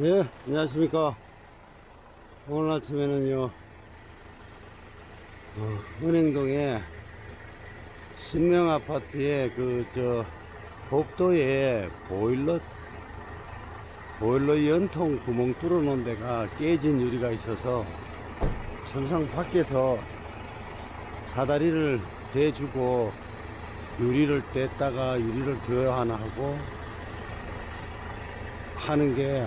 네, 안녕하십니까. 오늘 아침에는요, 어, 은행동에 신명 아파트에 그, 저, 복도에 보일러, 보일러 연통 구멍 뚫어 놓은 데가 깨진 유리가 있어서 천상 밖에서 사다리를 대주고 유리를 뗐다가 유리를 교환하나 하고 하는 게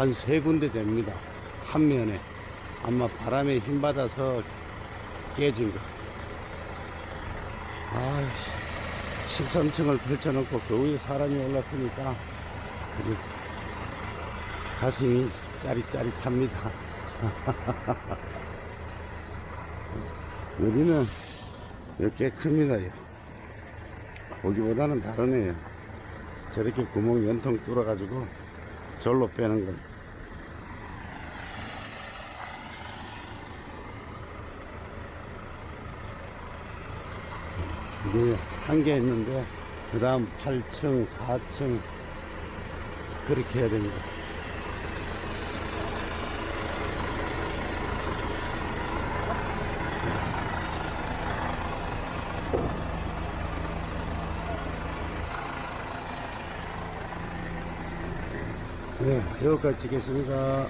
한 세 군데 됩니다. 한 면에. 아마 바람에 힘 받아서 깨진 거. 아, 13층을 펼쳐놓고 그 위에 사람이 올랐으니까 가슴이 짜릿짜릿합니다. 여기는 이렇게 큽니다. 거기보다는 다르네요. 저렇게 구멍 연통 뚫어가지고 절로 빼는 건. 이게 한 개 있는데, 그 다음 8층, 4층, 그렇게 해야 됩니다. 네, 여기까지 찍겠습니다.